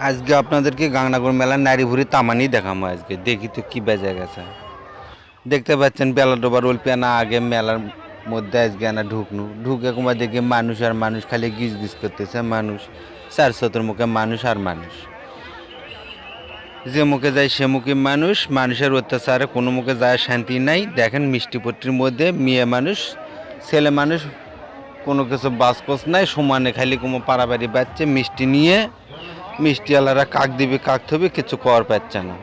আজকে আপনাদেরকে গাংনাগর মেলার নারী ভুরি তামানি দেখামো আজকে। দেখি তো কী বেজা গেছে। দেখতে পাচ্ছেন বেলা ডোবার না আগে মেলার মধ্যে আজকে আনা ঢুকনু। ঢুকে কুমার দেখি মানুষ আর মানুষ, খালি গিজ গিজ করতেছে মানুষ। চার শতর মুখে মানুষ আর মানুষ। যে মুখে যায় সে মুখে মানুষ, মানুষের অত্যাচারে কোনো মুখে যায় শান্তি নাই। দেখেন মিষ্টিপট্টির মধ্যে মেয়ে মানুষ, ছেলে মানুষ, কোনো কিছু বাসকোস নাই। সমানে খালি কোনো পাড়াবাড়ি বাচ্চা মিষ্টি নিয়ে। মিষ্টিওয়ালারা কাক দিবে, কাক থবে, কিছু কর পাচ্ছে না।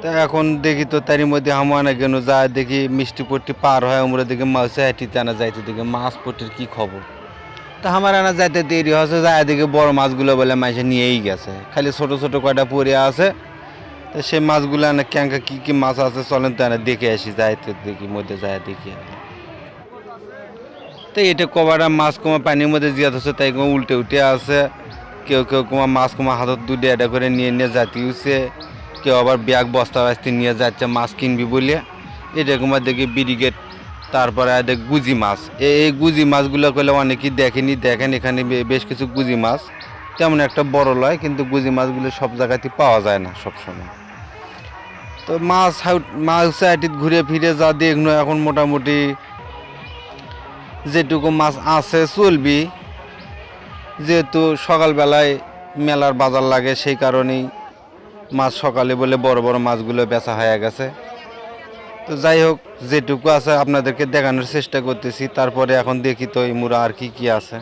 তা এখন দেখি তো তারই মধ্যে হামানা কেন যা দেখি মিষ্টি পট্টি পার হয়, আমরা দেখি মাছে হাঁটিতে আনা যাইতে দেখি মাছ পট্টির কি খবর। তা আমার আনা যাইতে দেরি হচ্ছে যায় দেখি বড় মাছগুলো বলে মাছে নিয়েই গেছে। খালি ছোট ছোট কয়টা পড়ে আছে, তা সেই মাছগুলো আনা ক্যাঙ্কা কী কী মাছ আছে চলেন তো আনা দেখে আসি, যাইতে দেখি, মধ্যে যায় দেখি তো এটা কবাটা মাছ কমা পানির মধ্যে জিয়াত হচ্ছে, তাই উল্টে উঠে আছে। কেউ কেউ কমা মাছ কমা হাতত দুটো এটা করে নিয়ে নিয়ে জাতি উঠছে কেউ আবার ব্যাগ বস্তা বাস্তি নিয়ে যাচ্ছে মাছ কিনবি বলে। এটা কমা দেখি ব্রিগেড তারপরে দেখ গুজি মাছ। এই গুজি মাছগুলো করলে অনেকেই দেখেনি, দেখেন এখানে বেশ কিছু গুজি মাছ। তেমন একটা বড় লয়, কিন্তু গুজি মাছগুলো সব জায়গাতে পাওয়া যায় না সব সময় তো মাছ মাছ সাইটিত ঘুরে ফিরে যা দেখনো, এখন মোটামুটি যেটুকু মাছ আছে চলবি। যেহেতু সকালবেলায় মেলার বাজার লাগে, সেই কারণেই মাছ সকালে বলে বড় বড় মাছগুলো বেচা হয়ে গেছে। তো যাই হোক, যেটুকু আছে আপনাদেরকে দেখানোর চেষ্টা করতেছি, তারপরে এখন দেখি তো এই মুড়া আর কি কি আছে।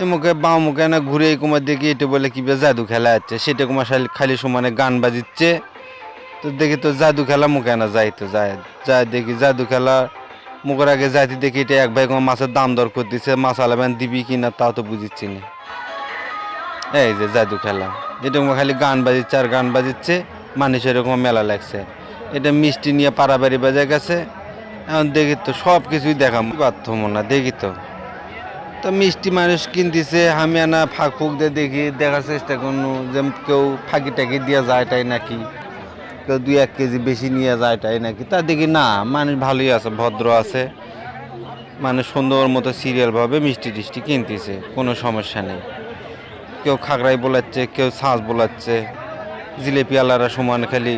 এ মুখে বাঁ মুখে না ঘুরে এই কুমার দেখি, এটা বলে কি জাদু খেলা যাচ্ছে সেটা কুমার খালি সমানে গান বাজিচ্ছে। তো দেখি তো জাদু খেলা মুখে না যাই তো যায় যায় দেখি জাদু খেলা মুখের আগে যাইতে দেখি এটা এক ভাই মাছের দাম দর করতেছে, মাছ আলাবেন দিবি কি না তাও তো বুঝিচ্ছি না। এই যে জাদু খেলা, এটা খালি গান বাজিচ্ছে আর গান বাজিচ্ছে, মানুষের এরকম মেলা লাগছে। এটা মিষ্টি নিয়ে পাড়াবাড়ি বাজে গেছে, এখন দেখি তো সব কিছুই দেখাম পারতাম না, দেখি তো। তো মিষ্টি মানুষ কিনতেছে, আমি আনা ফাঁক ফুক দিয়ে দেখি, দেখার চেষ্টা করুন যে কেউ ফাঁকি টাকি দিয়ে যায় তাই নাকি। কেউ দুই এক কেজি বেশি নিয়ে যায় তাই নাকি? তা দেখি না, মানুষ ভালোই আছে, ভদ্র আছে। মানুষ সুন্দর মতো সিরিয়ালভাবে মিষ্টি টিষ্টি কিনতেছে, কোনো সমস্যা নেই। কেউ খাগড়াই বোলাচ্ছে, কেউ ছাঁচ বোলাচ্ছে, জিলেপি আলারা সমান খালি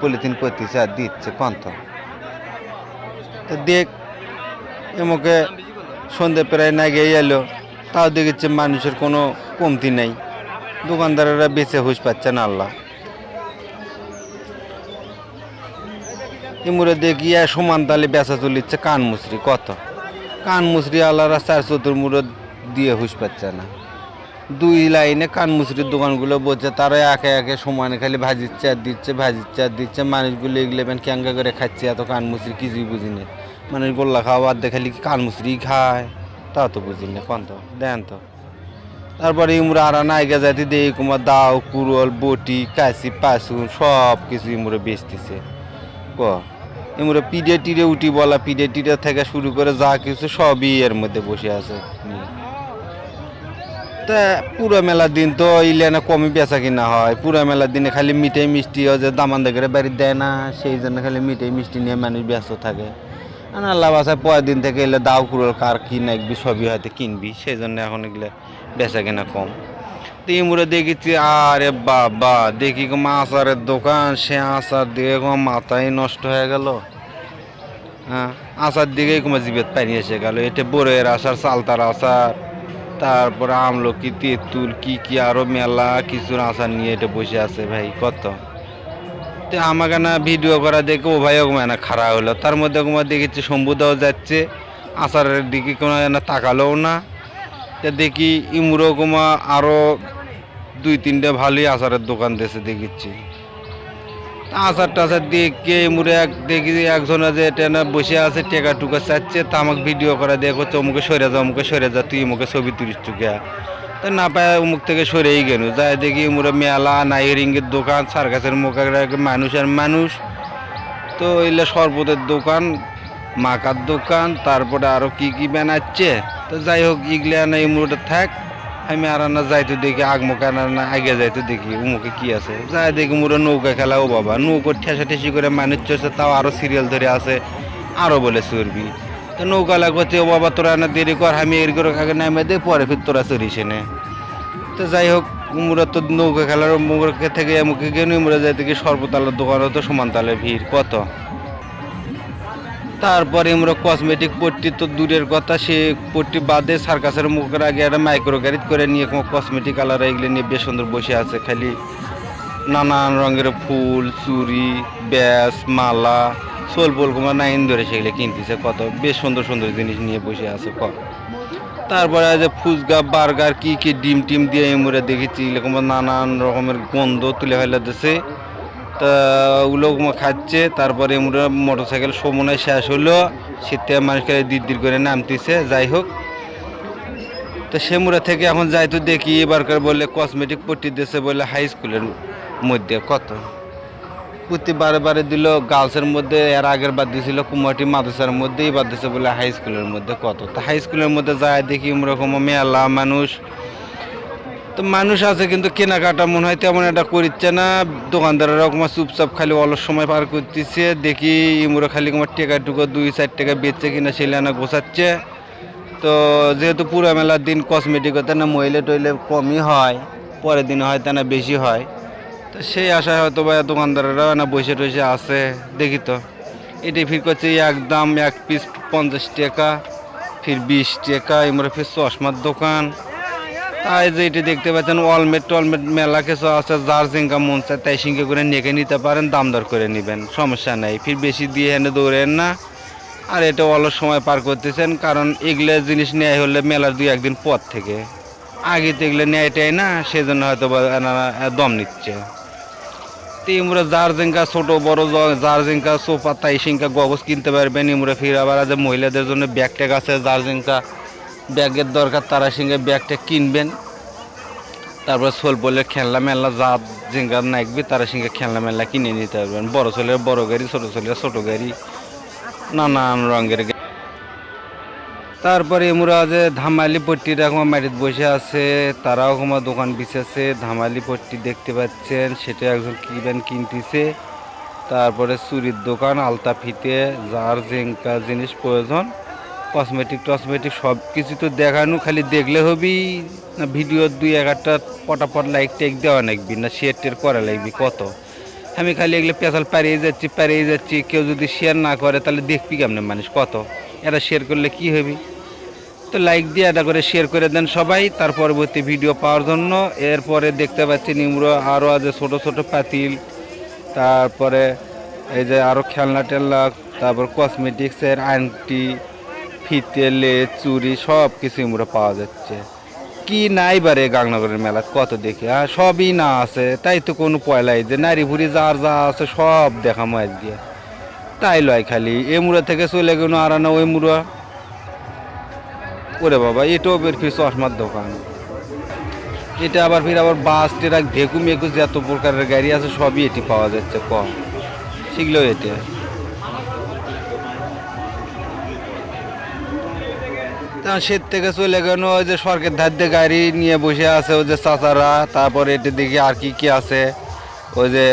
পলিথিন করতেছে আর দিচ্ছে, কন্ত। তো দেখ এমকে সন্ধে প্রায় না গিয়ে এলো, তাও দেখেছে মানুষের কোনো কমতি নেই। দোকানদারেরা বেঁচে হুঁশ পাচ্ছে না আল্লাহ। ইমুরে দেখি আর সমান তালে বেচা চলিচ্ছে কান মুসরি কত? কান মুসরি আল্লাহরা চার চতুর মুড়ো দিয়ে হুশ পাচ্ছে না। দুই লাইনে কান মুসরির দোকানগুলো বলছে, তারা একে একে সমানে খালি ভাজিচ্ছে চার দিচ্ছে, ভাজিচ্ছে চার দিচ্ছে। মানুষগুলো এগুলো এবার ক্যাঙ্গা করে খাচ্ছে, এত কান মুসরি কিছুই বুঝি না। মানুষ গোল্লা খাওয়া বাদ কি কান মুসরি খায়? তা তো বুঝি না, কন তো? দেন তো। তারপরে ইমরা আর নাইগা জাতি দেই কুমার, দাও, কুরল, বটি, কাশি, পাসুন সব কিছু ইমরে বেচতেছে। ক? এমরে পিডে টিডে উঠি বলা, পিডে টিডে থেকে শুরু করে যা কিছু সবই এর মধ্যে বসে আছে। তা পুরো মেলার দিন তো ইলেনে কমই বেচা কিনা হয়। পুরো মেলার দিনে খালি মিঠাই মিষ্টি যে দামান দেখে বাড়ি দেয় না, সেই জন্য খালি মিঠাই মিষ্টি নিয়ে মানুষ ব্যস্ত থাকে। আর আল্লাহ বাসায় পরের দিন থেকে এলে দাও কুড়োল কার কি নাকবি সবই হয়তো কিনবি, সেই জন্য এখন এগুলো বেচা কিনা কম। তো ইমুরে দেখেছি, আরে বাবা, দেখি গো আচারের দোকান, সে আচার দিয়ে গো মাথায় নষ্ট হয়ে গেল। হ্যাঁ আচার দিকেই তোমার জিবেত পানি এসে গেল। এটা বড়ের আচার চালতার আচার তারপরে আমলকি, তেঁতুল, কি কি আরও মেলা কিছুর আচার নিয়ে এটা বসে আছে ভাই, কত? তো আমাকে না ভিডিও করা দেখে ও ভাই ওগুলো না খারাপ হলো। তার মধ্যে তোমার দেখেছি, শম্ভুদাও যাচ্ছে আচারের দিকে কোনো না তাকালোও না। তা দেখি ইমুরো কুমা আরও দুই তিনটে ভালোই আচারের দোকান দেশে দেখেছি তা আচার টাচার দিয়ে কে ইমুরে এক দেখি একজনে যে এটা না বসে আছে, টেকা টুকা চাচ্ছে, তা আমাকে ভিডিও করে, দেখো অমুকে সরে যা অমুকে সরে যা, তুই মুখে ছবি তুলিস টুকা তা না পায় অমুক থেকে সরেই গেল যাই দেখি ইমুরে মেলা, নাই রিঙ্গের দোকান, সার্কাসের মুখে মানুষ আর মানুষ। তো এলে শরবতের দোকান মাকার দোকান, তারপরে আরও কি কি বানাচ্ছে? তো যাই হোক ইগলে না এই মুড়োটা থাক। আমি আর না যাইতে দেখি আগমুখে আর না আগে যাইতে দেখি, উমুকে কি আছে? যাই দেখি মুড়ো নৌকা খেলা, ও বাবা, নৌকো ঠেসা ঠেসি করে মানুষ চলছে তাও আরও সিরিয়াল ধরে আছে, আরও বলে চর্বি তো নৌকা লাগবে ও বাবা, তোরা না দেরি কর, আমি এর করে আগে নামে দে পরে ফির তোরা চড়িস এনে। তো যাই হোক মুরা তো নৌকা খেলার মুখে থেকে মুখে গিয়ে মুরা যাই থেকে সর্বতালের দোকান হতো সমান তালের ভিড়, কত? তারপরে আমরা কসমেটিক পট্টি তো দূরের কথা, সে পট্টি বাদে সার্কাসের মুখের আগে একটা মাইক্রো গাড়ি করে নিয়ে কোনো কসমেটিক কালার এগুলো নিয়ে বেশ সুন্দর বসে আছে, খালি নানান রঙের ফুল চুরি ব্যাস, মালা, সোল পোল কুমার নাইন ধরে সেগুলো কিনতেছে কত, বেশ সুন্দর সুন্দর জিনিস নিয়ে বসে আছে কত তারপরে যে ফুচকা, বার্গার, কি কি ডিম টিম দিয়ে এমরে দেখেছি, এরকম নানান রকমের গন্ধ তুলে ফেলে দিছে। তা ওগুলো খাচ্ছে, তারপরে এমরা মোটর সাইকেল সময় শেষ হলো শীতে মানুষকে দির করে নামতেছে, যাই হোক। তো সেমুরা থেকে এখন যাই তো দেখি, এবারকার বলে কসমেটিক পট্টি দিয়েছে বলে হাই স্কুলের মধ্যে কত? প্রতি বারে বারে দিল গার্লসের মধ্যে, এর আগের বার দিয়েছিল কুমাটি মাদ্রাসার মধ্যে, এবার দিয়েছে বলে হাই স্কুলের মধ্যে কত? তো হাই স্কুলের মধ্যে যায় দেখি ওরকম মেলা মানুষ তো মানুষ আছে কিন্তু কেনাকাটা মনে হয় তেমন একটা করিচ্ছে না। দোকানদারেরা তোমার চুপচাপ খালি অলস সময় পার করতেছে। দেখি ইমুরা খালি তোমার টেকা টুকো দুই চার টাকা বেচছে কিনা সেলানা গোছাচ্ছে। তো যেহেতু পুরো মেলার দিন কসমেটিক হতে না, মহিলা টইলে কমই হয়। পরের দিন হয়তো না বেশি হয়। তো সেই আশায় হয়তো বা দোকানদারেরা না বসে টসে আছে। দেখি তো। এটি ফির করছে এক দাম এক পিস পঞ্চাশ টাকা, ফির বিশ টাকা এমরা ফির চশমার দোকান। তাই যে এটি দেখতে পাচ্ছেন অলমেট টলমেট মেলা কিছু আছে, যার জিঙ্কা মন চায় তাই সিঙ্গে করে নেকে নিতে পারেন, দাম দর করে নেবেন, সমস্যা নেই। ফির বেশি দিয়ে এনে দৌড়েন না। আর এটা অলস সময় পার করতেছেন, কারণ এগুলো জিনিস নেয় হলে মেলার দুই একদিন পর থেকে। আগে তো এগুলো নেয়টাই না, সেজন্য হয়তো দম নিচ্ছে। ইমরা যার জিঙ্কা ছোট, বড় জ- যার জিঙ্কা সোফা, তাই সিঙ্কা গগজ কিনতে পারবেন। ইমরা ফির আবার আছে মহিলাদের জন্য ব্যাগ ট্যাগ আছে, যার জিঙ্কা ব্যাগের দরকার, তারা সঙ্গে ব্যাগটা কিনবেন। তারপর সোল বলে খেলনা মেলা যা জিঙ্গা নাকবি, তারা সঙ্গে খেলনা মেলা কিনে নিতে পারবেন। বড় ছেলের বড় গাড়ি, ছোট ছেলের ছোট গাড়ি, নানান রঙের গাড়ি। তারপরে এমরা যে ধামালি পট্টি রকম মাটিতে বসে আছে, তারাও আমার দোকান বিছেছে ধামালি পট্টি দেখতে পাচ্ছেন, সেটা একজন কিনবেন কিনতেছে। তারপরে চুরির দোকান, আলতা ফিতে, যার জিঙ্কা জিনিস প্রয়োজন কসমেটিক টসমেটিক সব কিছু তো দেখানো, খালি দেখলে হবি। না ভিডিও দুই একটা পটাপট লাইক টেক দেওয়া লাগবি, না শেয়ার টের করা লাগবি, কত? আমি খালি এগুলো পেশাল পারিয়ে যাচ্ছি পারিয়ে যাচ্ছি, কেউ যদি শেয়ার না করে, তাহলে দেখবি কেমন মানুষ, কত? এটা শেয়ার করলে কি হবি? তো লাইক দিয়ে এটা করে শেয়ার করে দেন সবাই, তার পরবর্তী ভিডিও পাওয়ার জন্য। এরপরে দেখতে পাচ্ছি নিমড়ো আরও আছে, ছোট ছোট পাতিল। তারপরে এই যে আরও খেলনা টেলনা, তারপর কসমেটিক্সের আংটি ফিতে লেজ চুড়ি সব কিছু আমরা পাওয়া যাচ্ছে। কি নাই বারে গাংনগরের মেলা, কত দেখি হ্যাঁ? সবই না আছে, তাই তো কোনো পয়লাই যে নারী ভুড়ি যার যা আছে সব দেখা দেখামো দিয়ে তাই লয় খালি, এ মুড়া থেকে চলে গেল আর না ওই মুড়া। ওরে বাবা, এটাও বের ফির চশমার দোকান। এটা আবার ফির আবার বাস, ট্রাক ভেকু মেকু যত প্রকারের গাড়ি আছে, সবই এটি পাওয়া যাচ্ছে কম শিখলো এটা তা সে থেকে চলে গেল, ওই যে সরকার ধার দিয়ে গাড়ি নিয়ে বসে আছে ওই যে চাচারা। তারপরে এটি দেখি আর কি কি আছে। ওই যে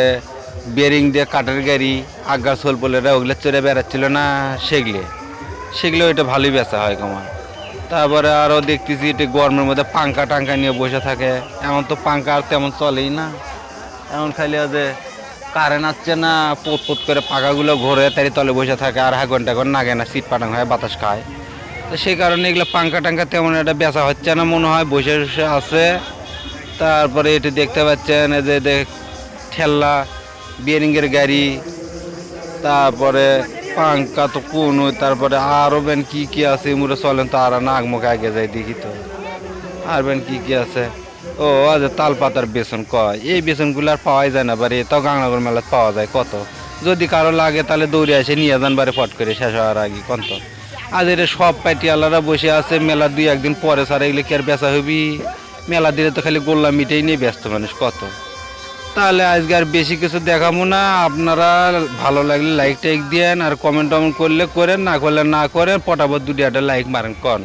বেরিং দিয়ে কাঠের গাড়ি, আগার সোল পোলেরা, ওগুলো চড়ে বেড়াচ্ছিল না সেগুলো। সেগুলো এটা ভালোই বেচা হয় কমা তারপরে আরও দেখতেছি এটা গরমের মধ্যে পাঙ্খা টাঙ্কা নিয়ে বসে থাকে। এমন তো পাঙ্খা আর তেমন চলেই না। এমন খালি যে কারেন্ট আসছে না পোত পোত করে পাখাগুলো ঘোরে তারই তলে বসে থাকে আর হা ঘণ্টা ঘর নাগে না সিট পাটাং হয় বাতাস খায়। তো সেই কারণে এগুলো পাঙ্খা টাঙ্কা তেমন একটা বেচা হচ্ছে না মনে হয়, বসে বসে আছে। তারপরে এটি দেখতে পাচ্ছেন, এই যে দেখ ঠেল্লা বিয়ারিংয়ের গাড়ি, তারপরে পাঙ্কা তো কোন, তারপরে আরও বেন কী কী আছে মুড়ে চলেন তো আর নাক মুখে আগে যাই দেখি তো। আর বেন কী কী আছে? ও আজ তাল পাতার বেসন কয়, এই বেসনগুলো আর পাওয়াই যায় না বারে তাও গাংনগর মেলাত পাওয়া যায়, কত? যদি কারও লাগে তাহলে দৌড়ে আসে নিয়ে যান বারে ফট করে শেষ হওয়ার আগে কত আজ এটা সব পাটিয়ালারা বসে আছে, মেলা দুই একদিন পরে সারা এগুলো কি আর বেচা হবি? মেলা দিলে তো খালি গোল্লা মিটেই নিয়ে ব্যস্ত মানুষ, কত? তাহলে আজকে আর বেশি কিছু দেখাবো না, আপনারা ভালো লাগলে লাইক টাইক দিয়েন, আর কমেন্ট টমেন্ট করলে করেন, না করলে না করেন, পটাপট দুটি একটা লাইক মারেন, কন?